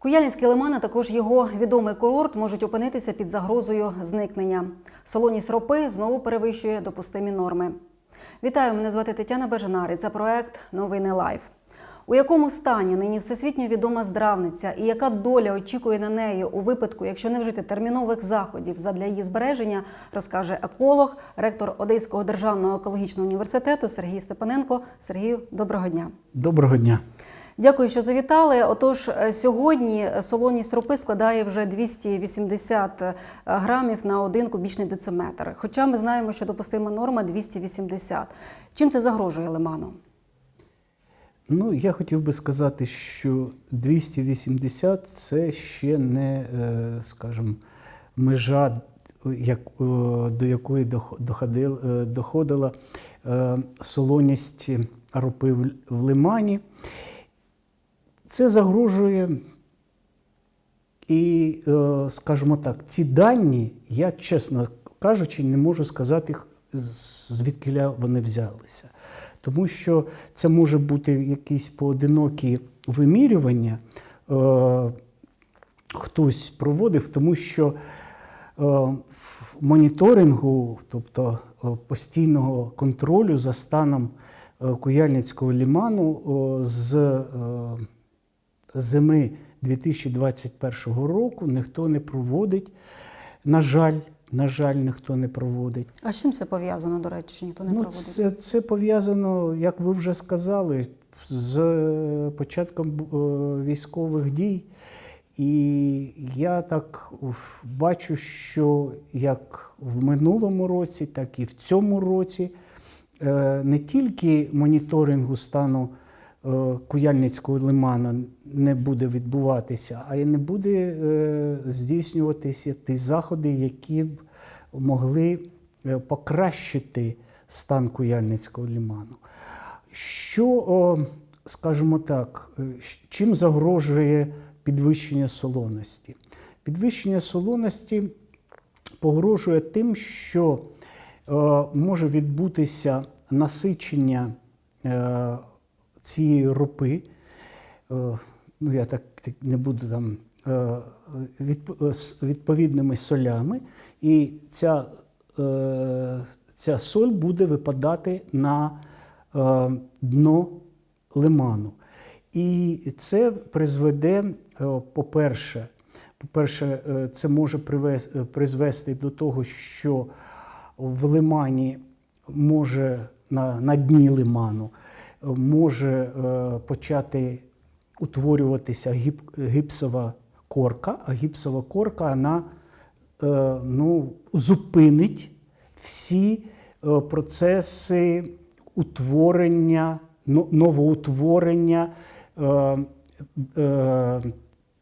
Куяльницький лиман, а також його відомий курорт можуть опинитися під загрозою зникнення. Солоність ропи знову перевищує допустимі норми. Вітаю, мене звати Тетяна Бежанар, і це проект Новини Лайф. У якому стані нині всесвітньо відома здравниця і яка доля очікує на неї у випадку, якщо не вжити термінових заходів задля її збереження, розкаже еколог, ректор Одеського державного екологічного університету Сергій Степаненко. Сергію, доброго дня. Доброго дня. Дякую, що завітали. Отож, е, сьогодні солоність ропи складає вже 280 грамів на один кубічний дециметр. Хоча ми знаємо, що допустима норма 280. Чим це загрожує лиману? Ну, я хотів би сказати, що 280 це ще не, е, скажімо, межа, е, до якої дох- доходил, е, доходила е, солоність ропи в лимані. Це загрожує. І, е, скажімо так, ці дані, я, чесно кажучи, не можу сказати, з- звідкиля вони взялися. Тому що це може бути якісь поодинокі вимірювання, е, хтось проводив, тому що е, в моніторингу, тобто е, постійного контролю за станом е, Куяльницького ліману е, з е, зими 2021 року ніхто не проводить. На жаль, на жаль, ніхто не проводить. А з чим це пов'язано, до речі, що ніхто не ну, проводить? це, це пов'язано, як ви вже сказали, з е, початком е, військових дій. І я так бачу, що як в минулому році, так і в цьому році е, не тільки моніторингу стану Куяльницького лимана не буде відбуватися, а й не буде е, здійснюватися ті заходи, які б могли е, покращити стан Куяльницького лиману. Що, скажімо так, е, чим загрожує підвищення солоності? Підвищення солоності погрожує тим, що е, може відбутися насичення е, цієї ропи. Е, ну, я так, не буду там е, з відповідними солями, і ця, е, ця соль буде випадати на е, дно лиману. І це призведе, е, по-перше, по-перше, е, це може е, призвести до того, що в лимані може на, на дні лиману е, може е, почати утворюватися гіпсова корка, а гіпсова корка вона е, ну, зупинить всі е, процеси утворення, новоутворення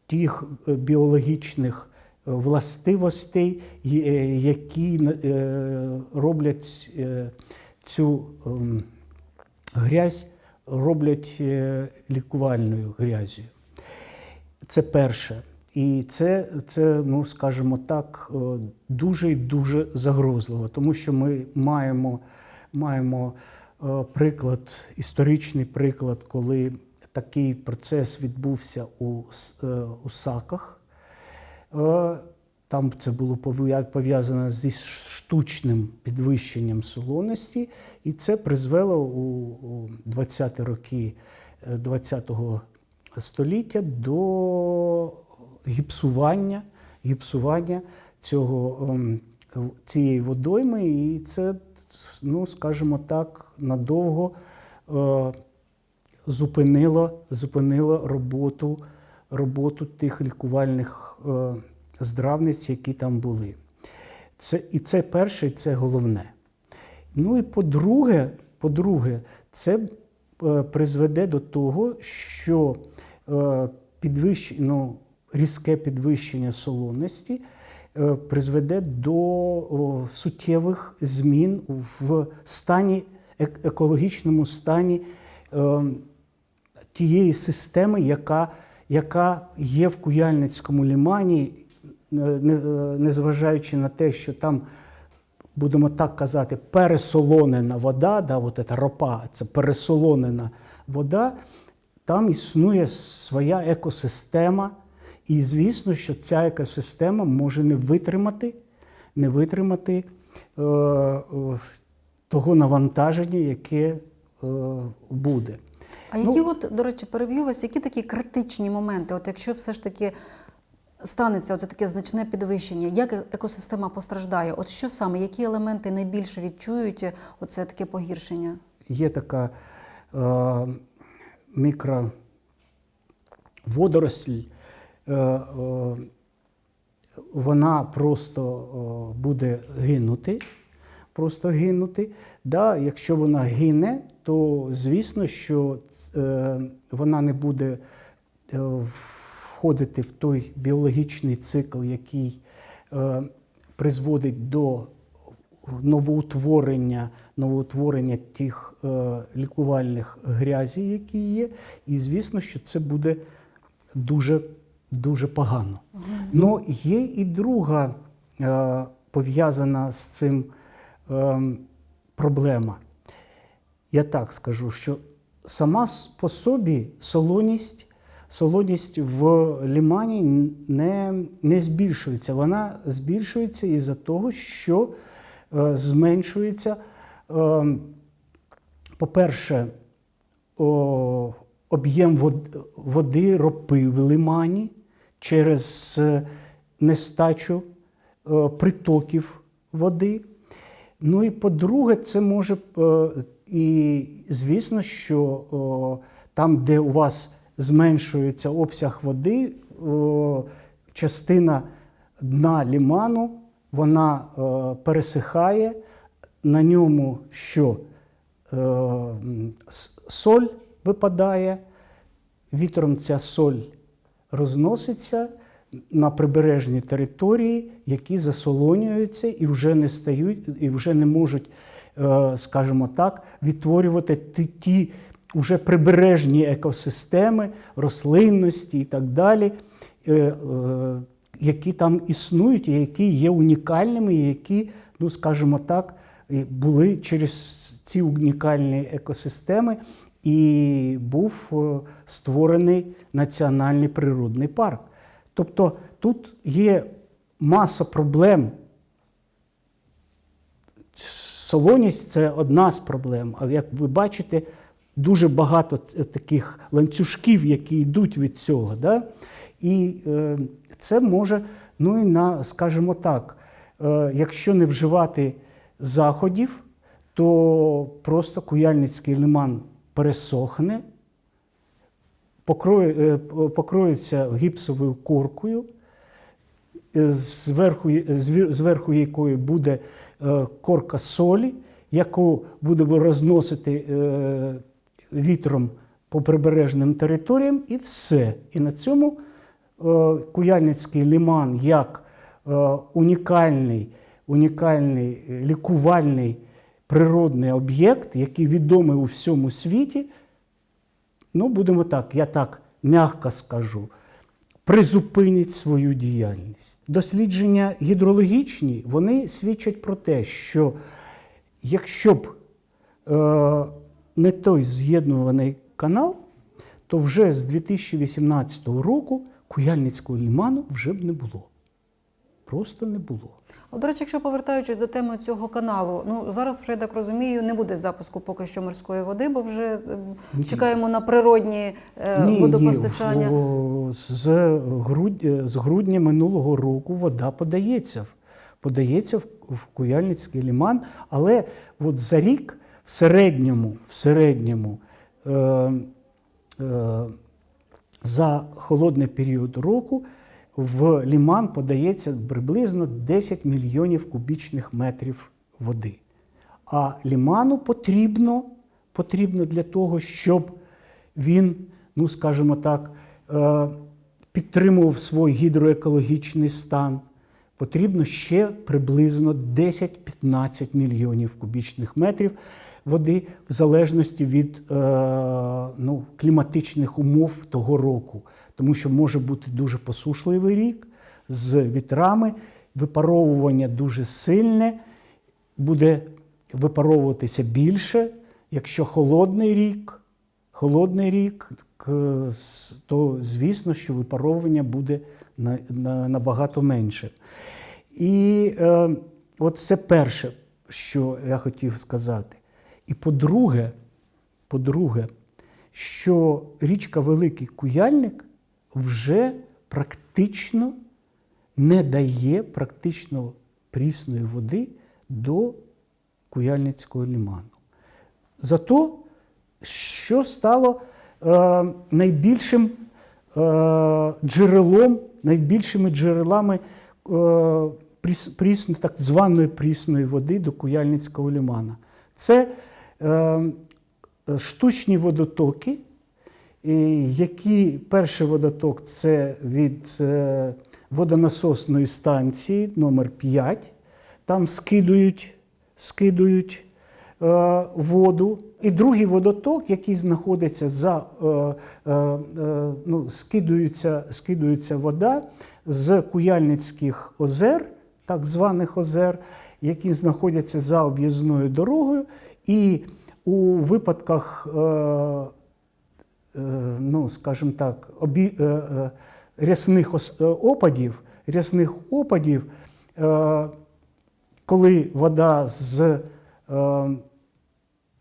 тих біологічних властивостей, які роблять цю ем, грязь, роблять е, лікувальною грязю. Це перше. І це, це, ну скажімо так, е, дуже і дуже загрозливо, тому що ми маємо, маємо е, приклад, історичний приклад, коли такий процес відбувся у, у Саках. Е, Там це було пов'язано зі штучним підвищенням солоності, і це призвело у, у 20-ті роки е, 20-го століття до гіпсування, гіпсування цього, ем, цієї водойми, і це, ну, скажімо так, надовго е, зупинило, зупинило роботу, роботу тих лікувальних е, здравниць, які там були. Це, і це перше, і це головне. Ну і по-друге, по-друге, це е, призведе до того, що е, підвищ... ну, різке підвищення солоності е, призведе до суттєвих змін в стані, екологічному стані тієї системи, яка, яка є в Куяльницькому лімані, незважаючи на те, що там, будемо так казати, пересолонена вода, да, от ця ропа, це пересолонена вода, там існує своя екосистема, І звісно, що ця екосистема може не витримати, не витримати е, е, того навантаження, яке е, буде. А Ну- які, от, до речі, переб'ю вас, які такі критичні моменти, от якщо все ж таки станеться оце таке значне підвищення, як е- екосистема постраждає? От що саме, які елементи найбільше відчують е, оце таке погіршення? Є така е, мікро водоросль, е, е, вона просто е, буде гинути. Просто гинути. Да, якщо вона гине, то звісно, що е, вона не буде е, входити в той біологічний цикл, який е, призводить до новоутворення, новоутворення тих е, лікувальних грязі, які є. І звісно, що це буде дуже, дуже погано. Ну, є і друга е, пов'язана з цим е, проблема. Я так скажу, що сама по собі солоність, солоність в лімані не, не збільшується. Вона збільшується із-за того, що е, зменшується, е, по-перше, об'єм вод- води, ропи в лимані через е, нестачу е, притоків води. Ну і по-друге, це може е, і звісно, що о, там, де у вас зменшується обсяг води, частина дна ліману вона е, пересихає, на ньому що? Е, соль випадає, вітром ця соль розноситься на прибережні території, які засолонюються і вже не стають, і вже не можуть, е, скажімо так, відтворювати ті уже прибережні екосистеми, рослинності і так далі, е, е, які там існують, які є унікальними, які, ну скажімо так, були через ці унікальні екосистеми і був е, створений національний природний парк. Тобто тут є маса проблем. Солоність це одна з проблем. А як ви бачите, дуже багато таких ланцюжків, які йдуть від цього. Да? І е, це може, ну і на, скажімо так, е, якщо не вживати заходів, то просто Куяльницький лиман пересохне, покроє, е, покроється гіпсовою коркою, е, зверху, зверху якої буде е, корка солі, яку будемо розносити е, вітром по прибережним територіям, і все. І на цьому е, Куяльницький лиман як е, унікальний, унікальний е, лікувальний природний об'єкт, який відомий у всьому світі, ну, будемо так, я так м'яко скажу, призупинить свою діяльність. Дослідження гідрологічні вони свідчать про те, що якщо б не той з'єднуваний канал, то вже з 2018 року Куяльницького ліману вже б не було. Просто не було. От, до речі, якщо повертаючись до теми цього каналу, ну зараз вже я так розумію, не буде запуску поки що морської води, бо вже ем, Ні. чекаємо на природні е, водопостачання. в- з, грудня, з грудня минулого року вода подається. Подається в, в Куяльницький ліман, але от за рік в середньому, в середньому е, е, за холодний період року в ліман подається приблизно 10 мільйонів кубічних метрів води. А ліману потрібно, потрібно для того, щоб він, ну скажімо так, е, підтримував свій гідроекологічний стан. Потрібно ще приблизно 10-15 мільйонів кубічних метрів води в залежності від е, ну, кліматичних умов того року. Тому що може бути дуже посушливий рік з вітрами, випаровування дуже сильне, буде випаровуватися більше. Якщо холодний рік, холодний рік, то звісно, що випаровування буде набагато менше. І е, от це перше, що я хотів сказати. І по-друге, по-друге, що річка Великий Куяльник вже практично не дає практично прісної води до Куяльницького ліману. Зато що стало е, найбільшим е, джерелом, найбільшими джерелами е, прісно, так званої прісної води до Куяльницького лімана? Це е, штучні водотоки, які перший водоток це від е, водонасосної станції номер 5 Там скидують, скидують воду. І другий водоток, який знаходиться за е, е, е, ну, скидується, скидується вода з Куяльницьких озер, так званих озер, які знаходяться за об'їзною дорогою. І у випадках е, е, ну, скажімо так, обі, е, е, рясних е, опадів, рясних опадів, е, коли вода з е,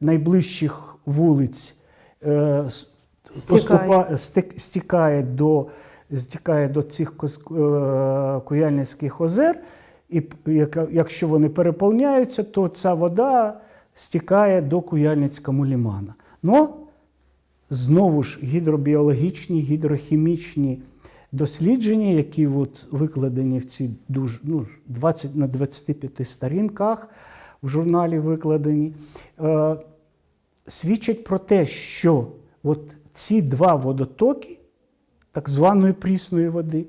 найближчих вулиць е, Стікає. поступа- стікає до, стікає до цих е, Куяльницьких озер, і якщо вони переповняються, то ця вода стікає до Куяльницького лімана. Ну, знову ж гідробіологічні, гідрохімічні дослідження, які от викладені в ці дуже ну, 20 на 25 сторінках в журналі викладені, е, свідчать про те, що от ці два водотоки так званої прісної води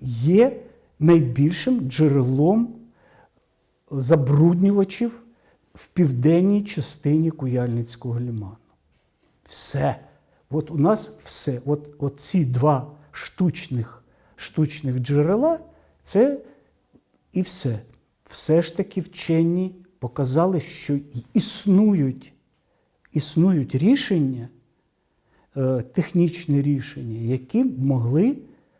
є найбільшим джерелом забруднювачів в південній частині Куяльницького ліману. Все. От у нас все. От, от ці два штучних, штучних джерела це і все. Все ж таки вчені показали, що існують, існують рішення, е, технічні рішення, які могли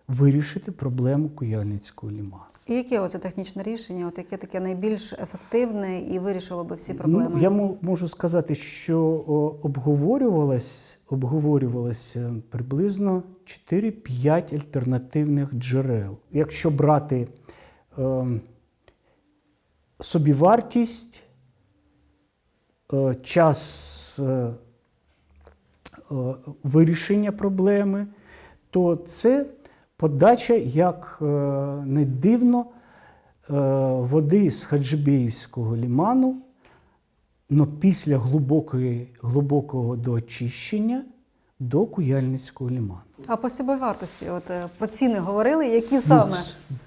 вирішити проблему Куяльницького ліману. І яке оце технічне рішення, от яке таке найбільш ефективне і вирішило би всі проблеми? Ну, я можу сказати, що обговорювалось, обговорювалося приблизно 4-5 альтернативних джерел. Якщо брати е, собівартість, е, час е, е, вирішення проблеми, то це подача, як не дивно, води з Хаджибеївського ліману, но після глибокої, глибокого доочищення до Куяльницького ліману. А по собівартості, от про ціни говорили, які саме?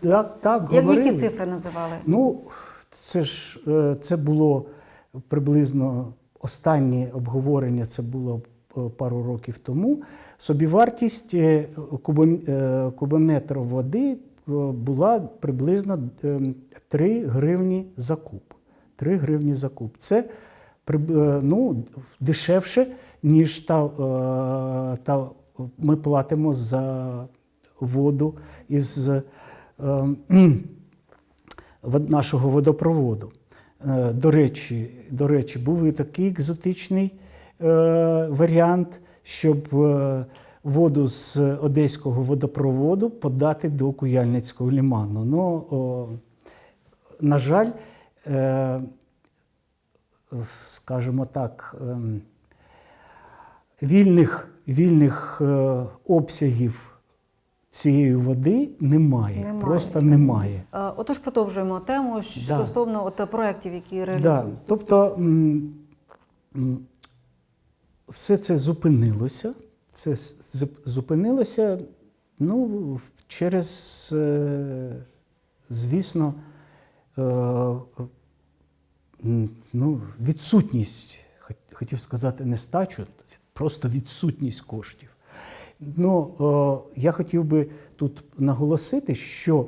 Ну, так, так, Я- говорили. які цифри називали? Ну, це ж е, це було приблизно останнє обговорення, це було е, пару років тому. Собівартість е, кубом- кубометра води була приблизно е, 3 гривні за куб. 3 гривні за куб. Це ну, дешевше, ніж та, та ми платимо за воду із. е, вод- нашого водопроводу. Е, До речі, до речі, був і такий екзотичний е, варіант, щоб е, воду з одеського водопроводу подати до Куяльницького ліману. Ну, на жаль, скажімо так, ем, вільних, вільних обсягів цієї води немає. Немає Просто сьогодні. немає. Е, Отож, продовжуємо тему що Да. стосовно от проєктів, які Да. Тобто все це зупинилося. Це зупинилося ну, через, е, звісно, е, ну, відсутність, хотів сказати, нестачу, просто відсутність коштів. Ну, е, я хотів би тут наголосити, що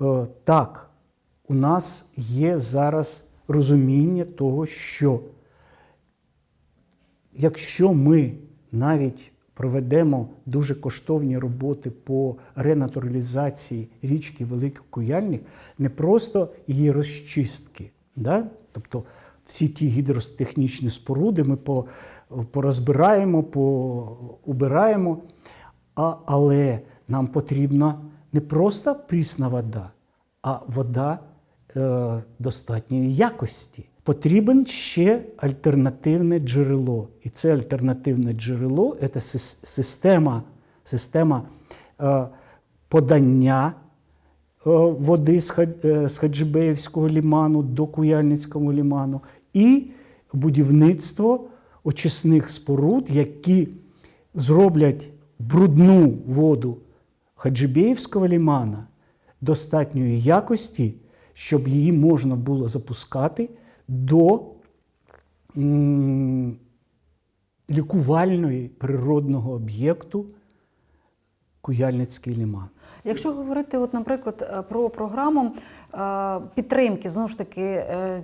е, так, у нас є зараз розуміння того, що якщо ми навіть проведемо дуже коштовні роботи по ренатуралізації річки Великий Куяльник, не просто її розчистки, да? тобто всі ті гідротехнічні споруди ми по, порозбираємо, поубираємо, а, але нам потрібна не просто прісна вода, а вода е, достатньої якості. Потрібен ще альтернативне джерело. І це альтернативне джерело це система, система е, подання е, води з е, з Хаджибеївського ліману до Куяльницького ліману і будівництво очисних споруд, які зроблять брудну воду Хаджибеївського лімана достатньої якості, щоб її можна було запускати до лікувальної природного об'єкту Куяльницький ліман. Якщо говорити, от, наприклад, е, про програму е, підтримки знову ж таки е,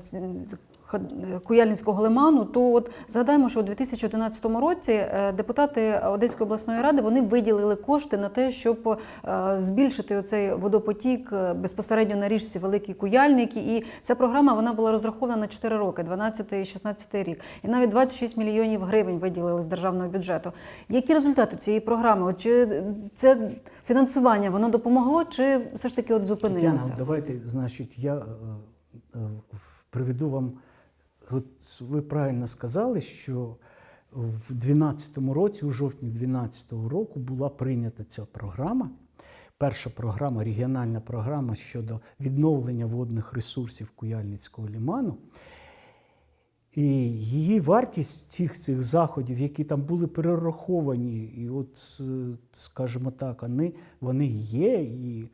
Куяльницького лиману, то от згадаємо, що у 2011 році е, депутати Одеської обласної ради вони виділили кошти на те, щоб е, збільшити оцей водопотік е, безпосередньо на річці Великий Куяльник. І ця програма вона була розрахована на 4 роки, 12 і 16 рік. І навіть 26 мільйонів гривень виділили з державного бюджету. Які результати цієї програми? От чи це фінансування воно допомогло, чи все ж таки от Тетяна, давайте, значить, я приведу вам. От ви правильно сказали, що в 2012 році, у жовтні 2012 року, була прийнята ця програма. Перша програма, регіональна програма щодо відновлення водних ресурсів Куяльницького ліману. І її вартість цих цих заходів, які там були перераховані, і от, е, скажімо так, вони, вони є. І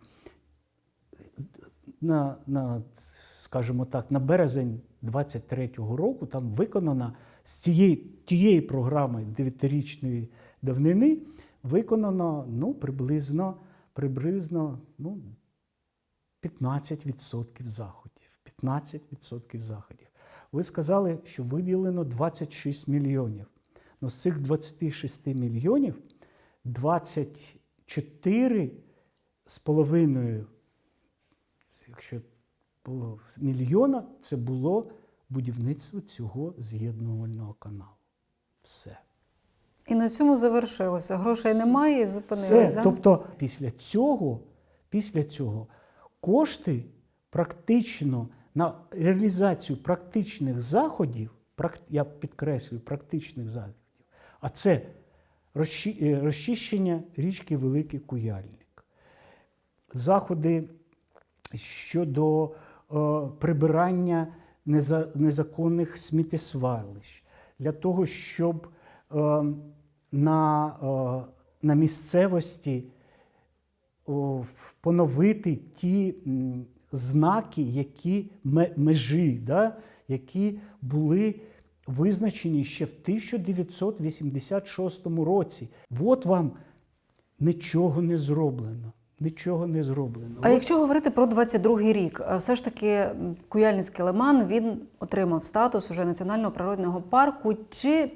на, на, скажімо так, на березень 23-го року там виконано з цієї тієї програми дев'ятирічної давнини виконано ну, приблизно, приблизно ну, 15% заходів. 15% заходів. Ви сказали, що виділено 26 мільйонів. Ну, з цих 26 мільйонів 24 з половиною якщо мільйона, це було будівництво цього з'єднувального каналу. Все. І на цьому завершилося. Грошей немає і зупинились. Все. Да? Тобто після цього, після цього кошти практично на реалізацію практичних заходів, я підкреслюю, практичних заходів, а це е, розчищення річки Великий Куяльник, заходи щодо прибирання незаконних сміттєсвалищ, для того, щоб е, на, е, на місцевості поновити ті знаки, які межі, да, які були визначені ще в 1986 році. От вам нічого не зроблено. Нічого не зроблено. А якщо говорити про 22-й рік, е, все ж таки Куяльницький лиман він отримав статус уже національного природного парку. Чи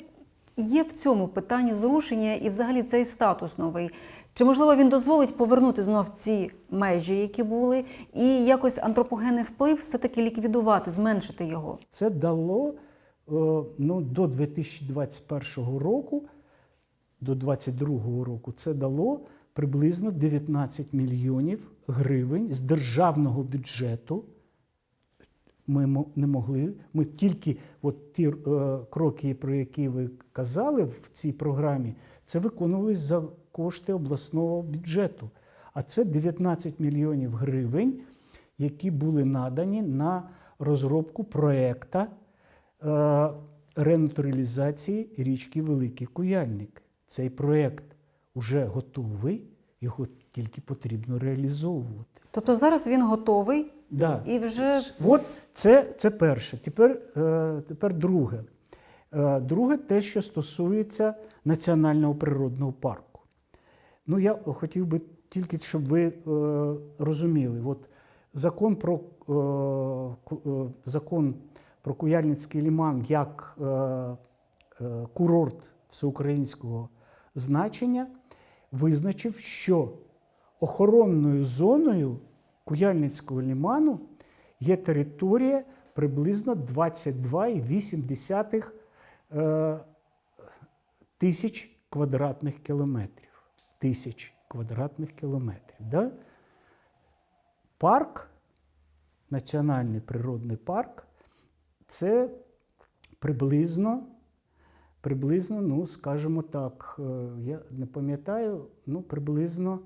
є в цьому питанні зрушення і взагалі цей статус новий? Чи можливо він дозволить повернути знов ці межі, які були, і якось антропогенний вплив все-таки ліквідувати, зменшити його? Це дало е, ну, до 2021 року, до 2022 року, це дало приблизно 19 мільйонів гривень з державного бюджету. Ми не могли. Ми тільки от ті е, кроки, про які ви казали в цій програмі, це виконувались за кошти обласного бюджету. А це 19 мільйонів гривень, які були надані на розробку проекта е, ренатуралізації річки Великий Куяльник. Цей проект вже готовий, його тільки потрібно реалізовувати. Тобто зараз він готовий Да. і вже От це, це перше. Тепер, е, тепер друге. Е, друге, те, що стосується Національного природного парку. Ну, я хотів би тільки, щоб ви е, розуміли, от закон про, закон про Куяльницький ліман як курорт всеукраїнського значення визначив, що охоронною зоною Куяльницького ліману є територія приблизно 22,8 е, тисяч квадратних кілометрів. Тисяч квадратних кілометрів. Да? Парк, національний природний парк, це приблизно, приблизно, ну, скажімо так, е, я не пам'ятаю, ну, приблизно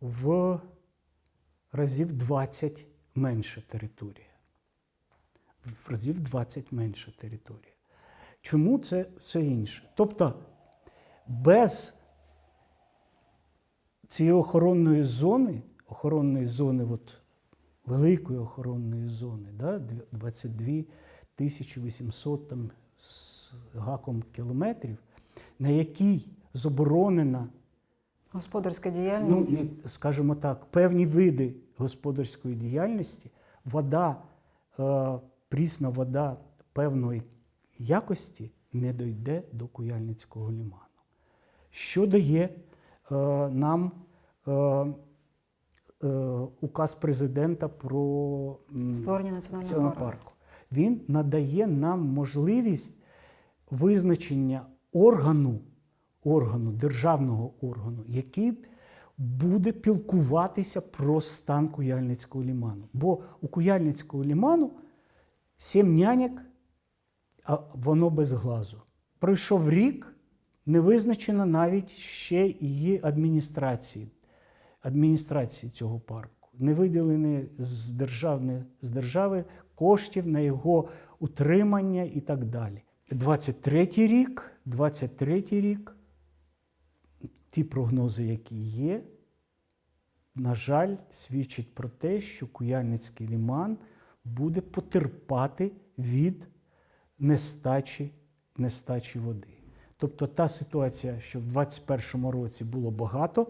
в разів 20 менша територія. В разів 20 менша територія. Чому це все інше? Тобто без цієї охоронної зони, охоронної зони, от, великої охоронної зони, да, 22 800 там, з гаком кілометрів, на якій заборонена Господарська ну, діяльність. і, скажімо так, певні види господарської діяльності, вода, е, прісна вода певної якості не дойде до Куяльницького ліману. Що дає е, нам е, е, указ президента про Створення національного національного парку. парку? Він надає нам можливість визначення органу, органу, державного органу, який буде пілкуватися про стан Куяльницького ліману. Бо у Куяльницького ліману сім няньок, а воно без глазу. Пройшов рік, не визначено навіть ще її адміністрації, адміністрації цього парку. Не виділені з, державни, з держави коштів на його утримання і так далі. 23-й рік, 23-й рік, ті прогнози, які є, на жаль, свідчать про те, що Куяльницький ліман буде потерпати від нестачі, нестачі води. Тобто та ситуація, що в 2021 році було багато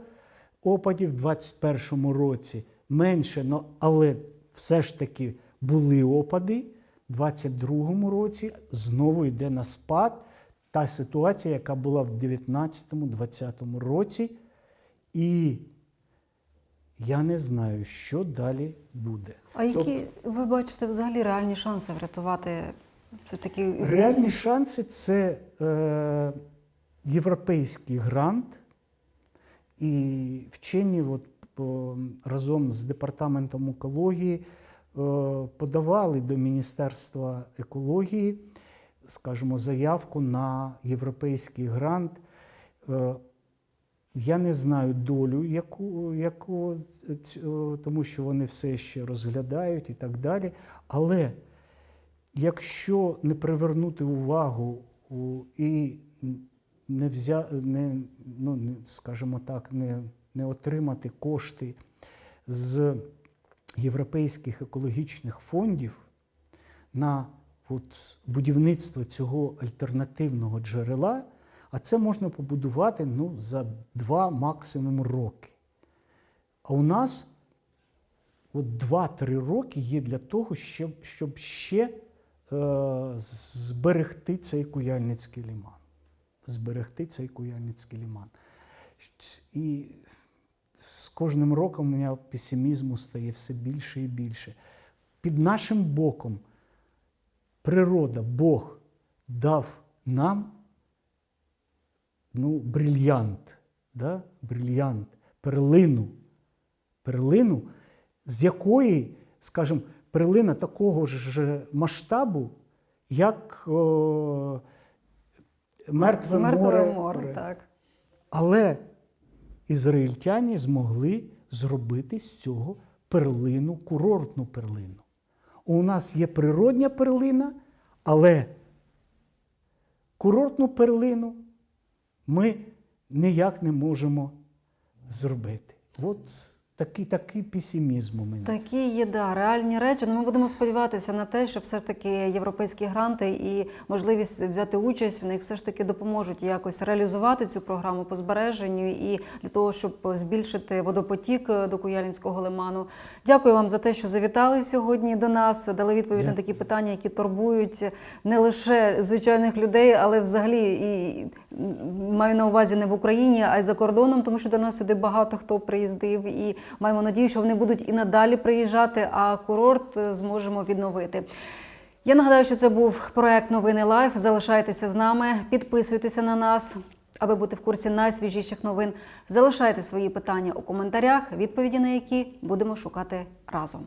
опадів, в 2021 році менше, але все ж таки були опади. У 2022 році знову йде на спад та ситуація, яка була в 2019-2020 році. І я не знаю, що далі буде. А які ви бачите взагалі реальні шанси врятувати все ж таки Реальні шанси це е, європейський грант, і вчені от, разом з департаментом екології е, подавали до Міністерства екології, скажімо, заявку на європейський грант. Е, я не знаю долю, яку, яку тому що вони все ще розглядають і так далі. Але якщо не привернути увагу і не взя, не, ну, скажімо так, не, не отримати кошти з європейських екологічних фондів на от, будівництво цього альтернативного джерела, а це можна побудувати ну, за два максимум роки. А у нас от 2-3 роки є для того, щоб, щоб ще е, зберегти цей куяльницький ліман. Зберегти цей куяльницький ліман. І з кожним роком у мене песимізму стає все більше і більше. Під нашим боком природа, Бог дав нам ну, брильянт, да? брильянт, перлину, перлину, з якої, скажімо, перлина такого ж масштабу, як о, мертве, Мертве море. море, так. Але ізраїльтяні змогли зробити з цього перлину, курортну перлину. У нас є природня перлина, але курортну перлину ми ніяк не можемо зробити. От такий, такий песимізм у мене. Такі є да, реальні речі. Ну, ми будемо сподіватися на те, що все ж таки європейські гранти і можливість взяти участь в них все ж таки допоможуть якось реалізувати цю програму по збереженню і для того, щоб збільшити водопотік до Куяльницького лиману. Дякую вам за те, що завітали сьогодні до нас, дали відповідь на такі питання, які турбують не лише звичайних людей, але взагалі і маю на увазі не в Україні, а й за кордоном, тому що до нас сюди багато хто приїздив, і маємо надію, що вони будуть і надалі приїжджати, а курорт е, зможемо відновити. Я нагадаю, що це був проект Новини Лайф. Залишайтеся з нами, підписуйтеся на нас, аби бути в курсі найсвіжіших новин. Залишайте свої питання у коментарях, відповіді на які будемо шукати разом.